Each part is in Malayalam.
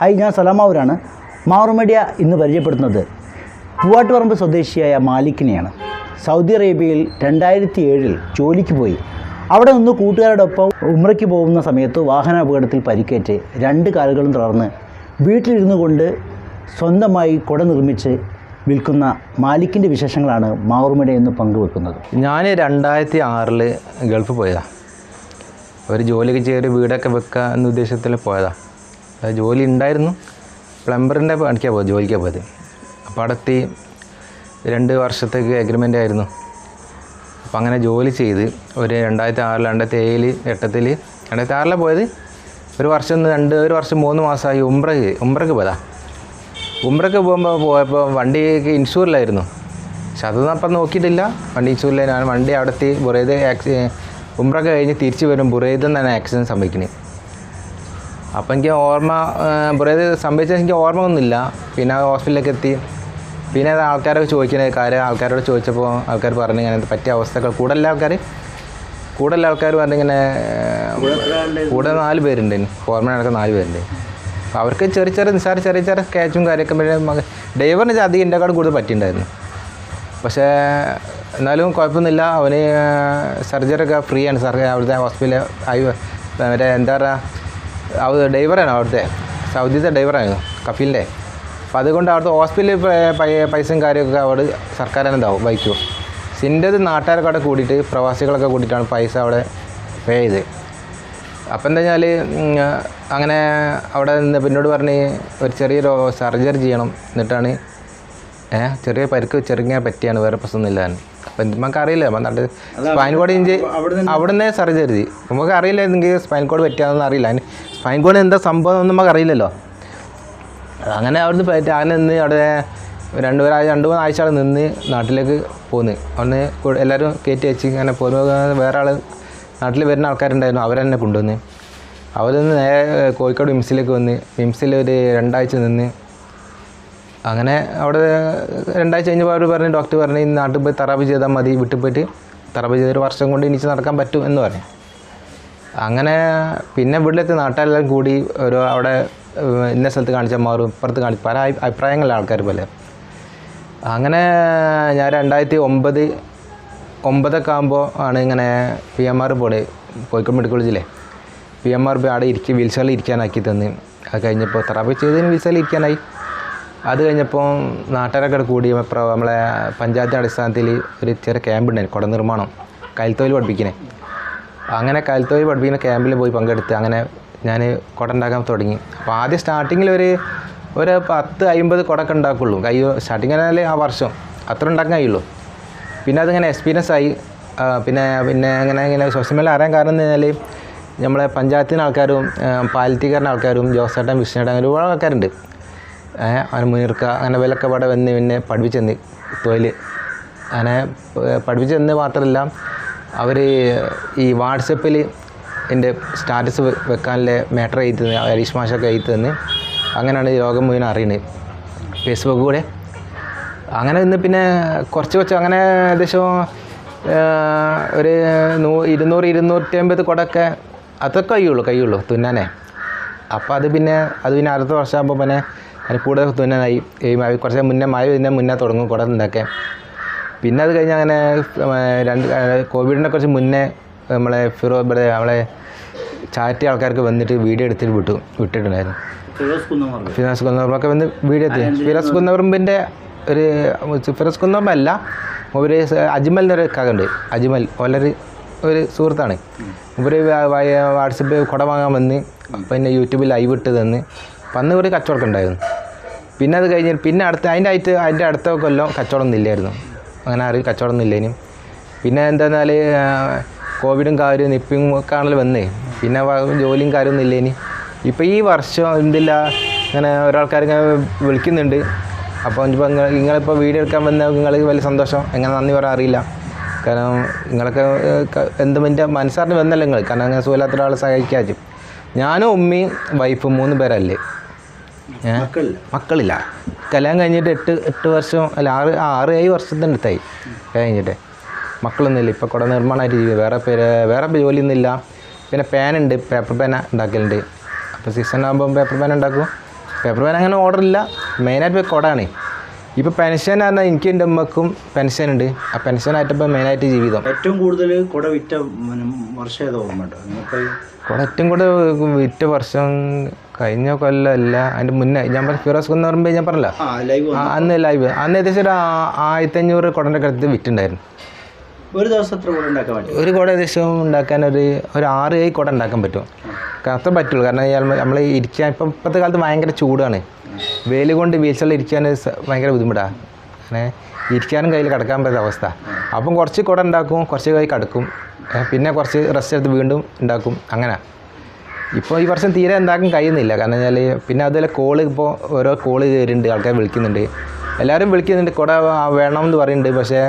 ഹായ് ഞാൻ സലാമാവൂരാണ്. മാറുമടിയ ഇന്ന് പരിചയപ്പെടുത്തുന്നത് പൂവാട്ടുപറമ്പ് സ്വദേശിയായ മാലിക്കിനെയാണ്. സൗദി അറേബ്യയിൽ രണ്ടായിരത്തി ഏഴിൽ ജോലിക്ക് പോയി. അവിടെ നിന്ന് കൂട്ടുകാരോടൊപ്പം ഉമ്രയ്ക്ക് പോകുന്ന സമയത്ത് വാഹന അപകടത്തിൽ പരിക്കേറ്റ് രണ്ട് കാലുകളും തളർന്ന് വീട്ടിലിരുന്നു കൊണ്ട് സ്വന്തമായി കുട നിർമ്മിച്ച് വിൽക്കുന്ന മാലിക്കിന്റെ വിശേഷങ്ങളാണ് മാറുമടി എന്ന് പങ്കുവെക്കുന്നത്. ഞാൻ രണ്ടായിരത്തി ആറിൽ ഗൾഫ് പോയതാണ് ഒരു ജോലിക്ക് ചെയ്യൊരു വീടൊക്കെ വെക്കുക എന്ന ഉദ്ദേശത്തിൽ പോയതാണ് ജോലി ഉണ്ടായിരുന്നു. പ്ലംബറിന്റെ പണിക്കാണ് പോയത് ജോലിക്കാണ് പോയത്. അപ്പോൾ അവിടെ എത്തി രണ്ട് വർഷത്തേക്ക് എഗ്രിമെന്റ് ആയിരുന്നു. അപ്പോൾ അങ്ങനെ ജോലി ചെയ്ത് ഒരു രണ്ടായിരത്തി ആറിൽ രണ്ടായിരത്തി ഏഴിൽ എട്ടത്തിൽ രണ്ടായിരത്തി ആറിലാണ് പോയത്. ഒരു വർഷം രണ്ട് ഒരു വർഷം മൂന്ന് മാസമായി ഉംബ്രക്ക് ഉംബ്രക്ക് പോയതാ. ഉംബ്രക്ക് പോകുമ്പോൾ പോയപ്പോൾ വണ്ടിക്ക് ഇൻഷൂറിലായിരുന്നു. പക്ഷെ അതൊന്നും അപ്പം നോക്കിയിട്ടില്ല. വണ്ടി ഇൻഷൂറിലായിരുന്നു വണ്ടി അവിടെത്തി ബുറേത് ആക്സി ഉംബ്രക്ക് കഴിഞ്ഞ് തിരിച്ച് വരും. തന്നെ ആക്സിഡന്റ് സംഭവിക്കുന്നത് അപ്പം എനിക്ക് ഓർമ്മ ബുറേത് സംഭവിച്ചത് എനിക്ക് ഓർമ്മ ഒന്നുമില്ല പിന്നെ ഹോസ്പിറ്റലിലേക്ക് എത്തി. പിന്നെ അത് ആൾക്കാരൊക്കെ ചോദിക്കുന്ന കാര്യം ആൾക്കാരോട് ചോദിച്ചപ്പോൾ ആൾക്കാർ പറഞ്ഞു ഇങ്ങനെ പറ്റിയ അവസ്ഥകൾ. കൂടുതൽ ആൾക്കാർ കൂടുതൽ ആൾക്കാർ പറഞ്ഞിങ്ങനെ കൂടെ നാല് പേരുണ്ട്. ഫോർമാൻ അടക്കം നാല് പേരുണ്ട്. അപ്പോൾ അവർക്ക് ചെറിയ ചെറിയ നിസ്സാര ചെറിയ ചെറിയ സ്കാച്ചും കാര്യമൊക്കെ ഡ്രൈവറിന് അധികം എന്റെക്കാട് കൂടുതൽ പറ്റിയിട്ടുണ്ടായിരുന്നു. പക്ഷേ എന്നാലും കുഴപ്പമൊന്നുമില്ല. അവന് സർജറി ഒക്കെ ഫ്രീ ആണ്. സർജറി അവിടുത്തെ ഹോസ്പിറ്റലിൽ ആയി മറ്റേ എന്താ പറയുക ഡ്രൈവറാണ് അവിടുത്തെ? സൗദിത്തെ ഡ്രൈവറാണ്? കഫീലിന്റെ? അപ്പോൾ അതുകൊണ്ട് അവിടുത്തെ ഹോസ്പിറ്റലിൽ പൈസയും കാര്യമൊക്കെ അവിടെ സർക്കാർ തന്നെ ഉണ്ടാവും ബൈക്കും. സിന്റെത് നാട്ടുകാരൊക്കെ അവിടെ കൂടിയിട്ട് പ്രവാസികളൊക്കെ കൂടിയിട്ടാണ് പൈസ അവിടെ പേ ചെയ്ത് അപ്പം എന്താ വെച്ചാൽ അങ്ങനെ അവിടെ നിന്ന് പിന്നോട് പറഞ്ഞ് ഒരു ചെറിയൊരു സർജറി ചെയ്യണം എന്നിട്ടാണ് ഏഹ് ചെറിയ പരിക്ക് ചെറുങ്ങനെ പറ്റിയാണ് വേറെ പ്രശ്നമൊന്നുമില്ല അപ്പം നമുക്ക് അറിയില്ല അപ്പം നല്ല സ്പൈൻ കോഡ് ഇഞ്ചി അവിടുന്ന് സർജറി. ചെയ്ത് നമുക്ക് അറിയില്ല എന്തെങ്കിലും സ്പൈൻ കോഡ് പറ്റിയാണെന്ന് അറിയില്ല. അതിന് സ്പൈൻ കോഡ് എന്താ സംഭവം ഒന്നും നമുക്കറിയില്ലല്ലോ അങ്ങനെ അവിടുന്ന് പറ്റി അങ്ങനെ നിന്ന് അവിടെ രണ്ട് ഒരാഴ്ച രണ്ട് മൂന്ന് ആഴ്ച നിന്ന് നാട്ടിലേക്ക് പോന്ന്. അവിടുന്ന് എല്ലാവരും കയറ്റി വെച്ച് ഇങ്ങനെ പോരുമ്പോൾ വേറെ ആൾ നാട്ടിൽ വരുന്ന ആൾക്കാരുണ്ടായിരുന്നു അവരെന്നെ കൊണ്ടുവന്ന്. അവരിൽ നിന്ന് നേരെ കോഴിക്കോട് മിംസിലേക്ക് വന്ന്. മിംസിൽ ഒരു രണ്ടാഴ്ച നിന്ന്. അങ്ങനെ അവിടെ രണ്ടാഴ്ച കഴിഞ്ഞപ്പോൾ അവർ പറഞ്ഞു ഡോക്ടർ പറഞ്ഞു ഈ നാട്ടിൽ പോയി തറാപ്പ് ചെയ്താൽ മതി വിട്ടു പോയിട്ട് തെറാപ്പി ചെയ്തൊരു വർഷം കൊണ്ട് എനിക്ക് നടക്കാൻ പറ്റും എന്ന് പറഞ്ഞു. അങ്ങനെ പിന്നെ വീട്ടിലെത്തി നാട്ടുകാരെല്ലാം കൂടി ഒരു അവിടെ ഇന്ന സ്ഥലത്ത് കാണിച്ചാൽ മാറും ഇപ്പുറത്ത് കാണി പല അഭി- അഭിപ്രായങ്ങളിലെ ആൾക്കാർ പോലെ. അങ്ങനെ ഞാൻ രണ്ടായിരത്തി ഒമ്പത് ഒമ്പതൊക്കെ ആകുമ്പോൾ ആണ് ഇങ്ങനെ പി എം ആർ പോലെ കോഴിക്കോട് മെഡിക്കൽ കോളേജിലെ പി എം ആർ അവിടെ ഇരിക്കുക വീൽചെയറിൽ ഇരിക്കാനാക്കി തന്ന്. അത് കഴിഞ്ഞപ്പോൾ തെറാപ്പി ചെയ്തതിന് വീൽചെയറിൽ ഇരിക്കാനായി. അത് കഴിഞ്ഞപ്പോൾ നാട്ടുകാരൊക്കെ കൂടെ നമ്മളെ പഞ്ചായത്തിന്റെ അടിസ്ഥാനത്തിൽ ഒരു ചെറിയ ക്യാമ്പ് ഉണ്ടായിരുന്നു കുട നിർമ്മാണം കൈത്തൊഴിൽ പഠിപ്പിക്കണേ. അങ്ങനെ കാലത്തോയ് പഠിപ്പിക്കുന്ന ക്യാമ്പിൽ പോയി പങ്കെടുത്ത് അങ്ങനെ ഞാൻ കുട ഉണ്ടാക്കാൻ തുടങ്ങി. അപ്പോൾ ആദ്യം സ്റ്റാർട്ടിങ്ങിൽ ഒരു ഒരു പത്ത് അമ്പത് കുടക്ക് ഉണ്ടാക്കുള്ളൂ. കൈ സ്റ്റാർട്ടിങ് ആണെങ്കിൽ ആ വർഷം. അത്ര ഉണ്ടാക്കാൻ കഴിയുള്ളൂ. പിന്നെ അതിങ്ങനെ എക്സ്പീരിയൻസ് ആയി. പിന്നെ പിന്നെ അങ്ങനെ ഇങ്ങനെ സോഷ്യൽ മീഡിയ അറിയാൻ കാരണം എന്ന് പറഞ്ഞാൽ നമ്മളെ പഞ്ചായത്തിന് ആൾക്കാരും പാലിറ്റിക്കാരന്റെ ആൾക്കാരും ജോസേട്ടൻ വിഷ്ണുട്ടൻ അങ്ങനെ ഒരുപാട് ആൾക്കാരുണ്ട്. അങ്ങനെ മുനിർക്ക അങ്ങനെ വിലക്കപ്പാടെ വന്ന് പിന്നെ പഠിപ്പിച്ചെന്ന് തൊഴിൽ അങ്ങനെ പഠിപ്പിച്ചെന്ന് മാത്രമല്ല അവർ ഈ വാട്സപ്പിൽ എന്റെ സ്റ്റാറ്റസ് വെക്കാനുള്ള മാറ്റർ എഴുതി തന്നെ ഹരീഷ് മാഷൊക്കെ എഴുതി തന്നെ അങ്ങനെയാണ് ഈ ലോകം മുഴുവൻ അറിയുന്നത് ഫേസ്ബുക്ക് കൂടെ. അങ്ങനെ ഇന്ന് പിന്നെ കുറച്ച് കുറച്ച് അങ്ങനെ ഏകദേശം ഒരു നൂ ഇരുന്നൂറ് ഇരുന്നൂറ്റി അമ്പത് കുടമൊക്കെ അതൊക്കെ കഴിയുള്ളൂ കഴിയുള്ളൂ തുന്നാനേ. അപ്പോൾ അത് പിന്നെ അത് പിന്നെ അടുത്ത വർഷമാകുമ്പോൾ പിന്നെ കൂടുതൽ തുന്നാനായി. കുറച്ച് മുന്നേ മഴ പിന്നെ മുന്നേ തുടങ്ങും കുട ഉണ്ടാക്കാൻ പിന്നെ അത് കഴിഞ്ഞ് അങ്ങനെ രണ്ട് കോവിഡിനെ കുറച്ച് മുന്നേ നമ്മളെ ഫിറോ ഇവിടെ നമ്മളെ ചാറ്റി ആൾക്കാർക്ക് വന്നിട്ട് വീഡിയോ എടുത്തിട്ട് വിട്ടു വിട്ടിട്ടുണ്ടായിരുന്നു. ഫിറോസ് കുന്നപ്പറമ്പൊക്കെ വന്ന് വീഡിയോ എത്തി ഫിറോസ് കുന്നവർമ്പിന്റെ ഒരു ഫിറോസ് കുന്നപ്പറമ്പ് അല്ല ഒരു അജ്മൽ എന്നൊരു കഥയുണ്ട് അജ്മൽ വളരെ ഒരു സുഹൃത്താണ്. ഇവർ വാട്സപ്പ് കുട വാങ്ങാൻ വന്ന് പിന്നെ യൂട്യൂബിൽ ലൈവ് ഇട്ട് തന്ന് വന്ന് അന്ന് ഒരു കച്ചവടമൊക്കെ ഉണ്ടായിരുന്നു. പിന്നെ അത് കഴിഞ്ഞ് പിന്നെ അടുത്ത അതിന്റെ ആയിട്ട് അതിന്റെ അടുത്ത കൊല്ലം കച്ചവടം ഒന്നും ഇല്ലായിരുന്നു. അങ്ങനെ ആരും കച്ചവടം ഇല്ലേനും പിന്നെ എന്താന്നാൽ കോവിഡും കാര്യം നിപ്പും ആണല്ലോ വന്നേ. പിന്നെ ജോലിയും കാര്യമൊന്നും ഇല്ലേനി. ഇപ്പോൾ ഈ വർഷം എന്തില്ല ഇങ്ങനെ ഒരാൾക്കാർ ഇങ്ങനെ വിളിക്കുന്നുണ്ട്. അപ്പോൾ ഇപ്പോൾ നിങ്ങൾ നിങ്ങളിപ്പോൾ വീഡിയോ എടുക്കാൻ വന്ന നിങ്ങൾക്ക് വലിയ സന്തോഷം? എങ്ങനെ നന്ദി പറയാൻ അറിയില്ല. കാരണം നിങ്ങളൊക്കെ എന്തും എന്റെ മനസ്സറിഞ്ഞ് വന്നല്ലോ നിങ്ങൾ കാരണം അങ്ങനെ സുഖമില്ലാത്ത ഒരാളെ സഹായിക്കാച്ചും. ഞാനും ഉമ്മയും വൈഫും മൂന്ന് പേരല്ലേ. മക്കളില്ല. കല്യാണം കഴിഞ്ഞിട്ട് എട്ട് എട്ട് വർഷം അല്ല ആറ് ആറ് ഏഴ് വർഷത്തിന്റെ അടുത്തായി. കഴിഞ്ഞിട്ട്. മക്കളൊന്നുമില്ല. ഇപ്പോൾ കുറെ നിർമ്മാണമായിട്ട് ജീവിക്കും വേറെ പേര് വേറെ ജോലിയൊന്നുമില്ല. പിന്നെ പേനുണ്ട് പേപ്പർ പേന ഉണ്ടാക്കലുണ്ട്. അപ്പോൾ സീസൺ ആകുമ്പോൾ പേപ്പർ പേന ഉണ്ടാക്കും. പേപ്പർ പേന അങ്ങനെ ഓർഡർ ഇല്ല. മെയിനായിട്ട് കുടമാണ് ഇപ്പോൾ പെൻഷൻ പറഞ്ഞാൽ എനിക്ക് എന്റെ ഉമ്മക്കും പെൻഷൻ ഉണ്ട്. ആ പെൻഷൻ ആയിട്ടപ്പോ മെയിൻ ആയിട്ട് ജീവിതം. ഏറ്റവും കൂടുതൽ കുട വിറ്റ വർഷം ഏതോ കുട ഏറ്റവും കൂടുതൽ വിറ്റ വർഷം കഴിഞ്ഞ കൊല്ലമല്ല അതിന്റെ മുന്നേ. ഞാൻ പറഞ്ഞ ഫിറോസ് എന്ന് പറയുമ്പോൾ ഞാൻ പറഞ്ഞില്ല? അന്ന് ലൈവ് അന്ന് ഏകദേശം ഒരു ആയിരത്തി അഞ്ഞൂറ് കുടന്റെ അടുത്ത് വിറ്റുണ്ടായിരുന്നു. ഒരു ദിവസം എത്ര കൂടെ ഉണ്ടാക്കാൻ പറ്റും? ഒരു കുട ഏകദേശം ഉണ്ടാക്കാൻ ഒരു ഒരു ആറ് ഏഴ് കുട ഉണ്ടാക്കാൻ പറ്റും. അത്ര പറ്റുള്ളൂ. കാരണം നമ്മൾ ഇരിക്കാൻ ഇപ്പം ഇപ്പോഴത്തെ കാലത്ത് ഭയങ്കര ചൂടാണ്. വെയിൽ കൊണ്ട് വീഴ്ചകളിൽ ഇരിക്കാൻ ഭയങ്കര ബുദ്ധിമുട്ടാണ് അങ്ങനെ ഇരിക്കാനും കയ്യിൽ കിടക്കാൻ പറ്റാത്ത അവസ്ഥ. അപ്പം കുറച്ച് കുട ഉണ്ടാക്കും കുറച്ച് കൈ കിടക്കും. പിന്നെ കുറച്ച് റെസ്റ്റ് എടുത്ത് വീണ്ടും ഉണ്ടാക്കും. അങ്ങനെ. ഇപ്പോൾ ഈ വർഷം തീരെ എന്താക്കും കഴിയുന്നില്ല. കാരണം വെച്ചാൽ പിന്നെ അതുപോലെ കോൾ ഇപ്പോൾ ഓരോ കോൾ വരുന്നുണ്ട് ആൾക്കാർ വിളിക്കുന്നുണ്ട്. എല്ലാവരും വിളിക്കുന്നുണ്ട് കുട വേണം എന്ന് പറയുന്നുണ്ട്. പക്ഷേ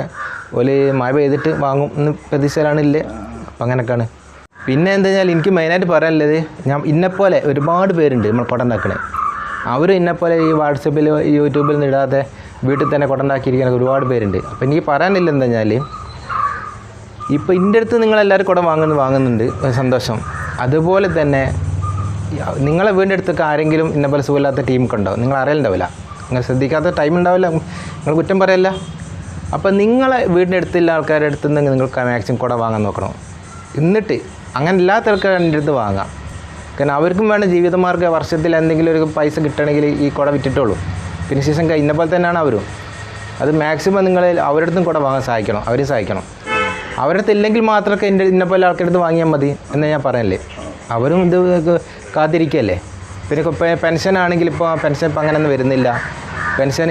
ഒരു മഴ പെയ്തിട്ട് വാങ്ങും എന്ന് പ്രതീക്ഷയിലാണ് ഇല്ലേ? അപ്പം അങ്ങനെയൊക്കെയാണ് പിന്നെ എന്താ വെച്ചാൽ എനിക്ക് മെയിനായിട്ട് പറയാനുള്ളത് ഞാൻ ഇന്നെപ്പോലെ ഒരുപാട് പേരുണ്ട് നമ്മൾ കുട ഉണ്ടാക്കണേ. അവരും ഇന്നെപ്പോലെ ഈ വാട്സപ്പിൽ യൂട്യൂബിൽ നിന്ന് ഇടാതെ വീട്ടിൽ തന്നെ കൊടണ്ടാക്കിയിരിക്കുന്ന ഒരുപാട് പേരുണ്ട്. അപ്പം എനിക്ക് പറയാനില്ല എന്താ ഞാൻ ഇപ്പോൾ എന്റെ അടുത്ത് നിങ്ങളെല്ലാവരും കുടം വാങ്ങുന്നു വാങ്ങുന്നുണ്ട്. സന്തോഷം. അതുപോലെ തന്നെ നിങ്ങളെ വീടിന്റെ അടുത്തൊക്കെ ആരെങ്കിലും ഇന്ന പോലെ സുഖമില്ലാത്ത ടീമൊക്കെ ഉണ്ടാവും നിങ്ങൾ അറിയലുണ്ടാവില്ല. നിങ്ങൾ ശ്രദ്ധിക്കാത്ത ടൈം ഉണ്ടാവില്ല. നിങ്ങൾ കുറ്റം പറയല്ല. അപ്പോൾ നിങ്ങളെ വീടിന്റെ അടുത്തുള്ള ആൾക്കാരുടെ അടുത്ത് നിന്ന് നിങ്ങൾക്ക് മാക്സിമം കുട വാങ്ങാൻ നോക്കണം. എന്നിട്ട് അങ്ങനെ ഇല്ലാത്ത ആൾക്കാരുടെ അടുത്ത് വാങ്ങാം. കാരണം അവർക്കും വേണ്ട ജീവിതമാർഗ വർഷത്തിൽ എന്തെങ്കിലും ഒരു പൈസ കിട്ടണമെങ്കിൽ ഈ കുട വിറ്റിട്ടുള്ളൂ പിന്നെ സീസൺ കഴിഞ്ഞ പോലെ തന്നെയാണ് അവരും. അത് മാക്സിമം നിങ്ങൾ അവരുടെ അടുത്തും കുട വാങ്ങാൻ സഹായിക്കണം അവരെ സഹായിക്കണം. അവരുടെ അടുത്ത് ഇല്ലെങ്കിൽ മാത്രമൊക്കെ എന്റെ ഇന്ന പോലെ ആൾക്കാരുടെ അടുത്ത് വാങ്ങിയാൽ മതി എന്ന് ഞാൻ പറയല്ലേ അവരും ഇത് കാത്തിരിക്കുകയല്ലേ? പിന്നെ ഇപ്പോൾ പെൻഷൻ ആണെങ്കിൽ ഇപ്പോൾ പെൻഷൻ ഇപ്പം അങ്ങനെയൊന്നും വരുന്നില്ല. പെൻഷൻ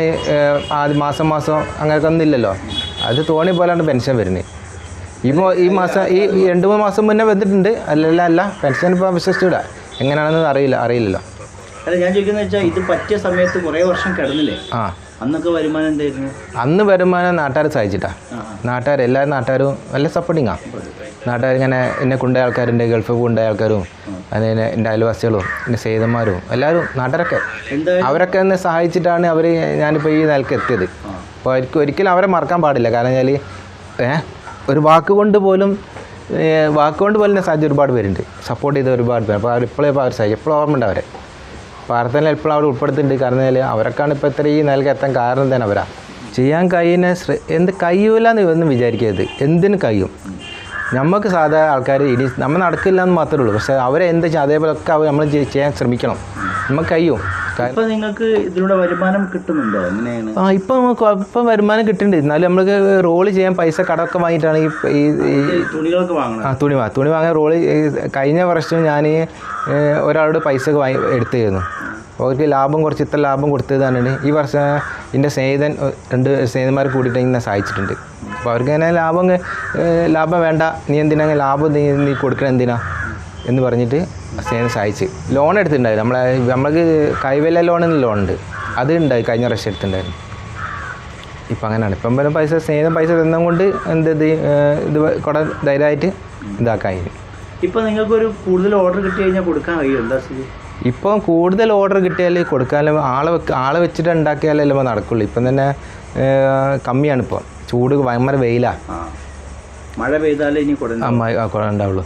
ആദ്യ മാസം മാസം അങ്ങനെയൊക്കെ ഒന്നും ഇല്ലല്ലോ. അത് തോണി പോലാണ് പെൻഷൻ വരുന്നത്. ഇപ്പോൾ ഈ മാസം ഈ രണ്ട് മൂന്ന് മാസം മുന്നേ വന്നിട്ടുണ്ട്. അല്ലല്ല അല്ല പെൻഷൻ ഇപ്പോൾ വിശ്വസിച്ചില്ല എങ്ങനെയാണെന്ന് അറിയില്ല അറിയില്ലല്ലോ. അല്ല ഞാൻ ചോദിക്കുന്നത് വെച്ചാൽ ഇത് പറ്റിയ സമയത്ത് കുറേ വർഷം കിടന്നില്ലേ? ആ. അന്നൊക്കെ വരുമാനം എന്തായിരുന്നു? അന്ന് വരുമാനം നാട്ടുകാർ സഹായിച്ചിട്ടാ നാട്ടുകാർ എല്ലാ നാട്ടുകാരും നല്ല സപ്പോർട്ടിങ്ങാണ് നാട്ടുകാർ ഇങ്ങനെ എന്നെ കൊണ്ടുപോയ ആൾക്കാരുണ്ട് ഗൾഫ് കൊണ്ടുപോയ ആൾക്കാരും അതിന് എന്റെ അയൽവാസികളും എന്റെ സേതന്മാരും എല്ലാവരും നാട്ടുകാരൊക്കെ. അവരൊക്കെ എന്നെ സഹായിച്ചിട്ടാണ് അവർ ഞാനിപ്പോൾ ഈ നിലയ്ക്ക് എത്തിയത്. അപ്പോൾ അവർക്ക് ഒരിക്കലും അവരെ മറക്കാൻ പാടില്ല. കാരണം വെച്ചാൽ ഏഹ് ഒരു വാക്ക് കൊണ്ട് പോലും ഏ, പോലെ പോലും ഒരുപാട് പേരുണ്ട്. സപ്പോർട്ട് ചെയ്ത ഒരുപാട് പേര്. അപ്പോൾ അവർ ഇപ്പോഴേ അവർ സഹായിക്കും എപ്പോഴും ഓർമ്മ ഉണ്ട് അവരെ. പ്രാർത്ഥനയിൽ എപ്പോഴും അവിടെ ഉൾപ്പെടുത്തുന്നുണ്ട് കാരണം അവരൊക്കെയാണ് ഇപ്പോൾ ഈ നിലയ്ക്ക് എത്താൻ കാരണം തന്നെ അവരാ? ചെയ്യാൻ കഴിയുന്ന എന്ത് കഴിയൂല എന്ന് വിചാരിക്കരുത്. എന്തിന് കഴിയും? നമുക്ക് സാധാ ആൾക്കാർ ഇനി നമ്മൾ നടക്കില്ല എന്ന് മാത്രമേ ഉള്ളൂ. പക്ഷേ അവരെ എന്ത് അതേപോലെയൊക്കെ അവർ നമ്മൾ ചെയ്യാൻ ശ്രമിക്കണം. നമുക്ക് കഴിയും. ഇപ്പൊ നിങ്ങൾക്ക് ഇതിലൂടെ വരുമാനം കിട്ടുന്നുണ്ടോ? എങ്ങനെയാണ്? ആ ഇപ്പം നമുക്ക് ഇപ്പം വരുമാനം കിട്ടുന്നുണ്ട്. എന്നാലും നമ്മൾക്ക് റോൾ ചെയ്യാൻ പൈസ കടമൊക്കെ വാങ്ങിയിട്ടാണ് ഈ ഈ തുണികളൊക്കെ വാങ്ങണം? ആ തുണി വാ തുണി വാങ്ങാൻ റോൾ കഴിഞ്ഞ വർഷം ഞാൻ ഒരാളോട് പൈസ ഒക്കെ വാങ്ങി എടുത്തിരുന്നു. അവർക്ക് ലാഭം കുറച്ച് ഇത്ര ലാഭം കൊടുത്തതാണ് ഈ വർഷം എന്റെ സ്നേഹിതൻ രണ്ട് സ്നേഹിതന്മാർ കൂടിയിട്ട് എന്നെ സഹായിച്ചിട്ടുണ്ട്. അപ്പോൾ അവർക്ക് ഇങ്ങനെ ലാഭം ലാഭം വേണ്ട. നീ എന്തിനാ ലാഭം നീ നീ കൊടുക്കണം എന്തിനാ? എന്ന് പറഞ്ഞിട്ട് സ്നേഹിതൻ സഹായിച്ച്. ലോൺ എടുത്തിട്ടുണ്ടായിരുന്നു. നമ്മളെ നമ്മൾക്ക് കൈവല്ല ലോൺ എന്ന ലോൺ ഉണ്ട്. അത് ഉണ്ടായി കഴിഞ്ഞ പ്രാവശ്യം എടുത്തിട്ടുണ്ടായിരുന്നു. ഇപ്പം അങ്ങനെയാണ്. ഇപ്പം വരും പൈസ സ്നേഹം പൈസ തന്നത് കൊണ്ട് എന്ത് ഇത് ഇത് കുറെ ധൈര്യമായിട്ട് ഇതാക്കായി. നിങ്ങൾക്ക് നിങ്ങൾക്കൊരു കൂടുതൽ ഓർഡർ കിട്ടി കഴിഞ്ഞാൽ കൊടുക്കാൻ കഴിയും? എന്താ സ്ഥിതി? ഇപ്പം കൂടുതൽ ഓർഡർ കിട്ടിയാൽ കൊടുക്കാനും ആളെ വെക്ക് ആളെ വെച്ചിട്ട് ഉണ്ടാക്കിയാലേ അല്ലേ നടക്കുള്ളൂ. ഇപ്പം തന്നെ കമ്മിയാണ് ഇപ്പം. ചൂട് ഭയങ്കര വെയിലാണ് മഴ പെയ്താലേ ഇനി ഉണ്ടാവുള്ളൂ.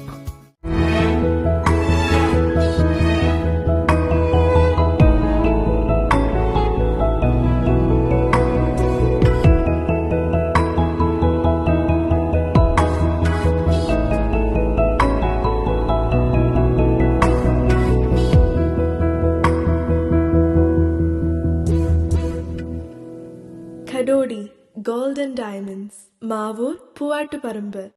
பண்பாட்டு பரம்பு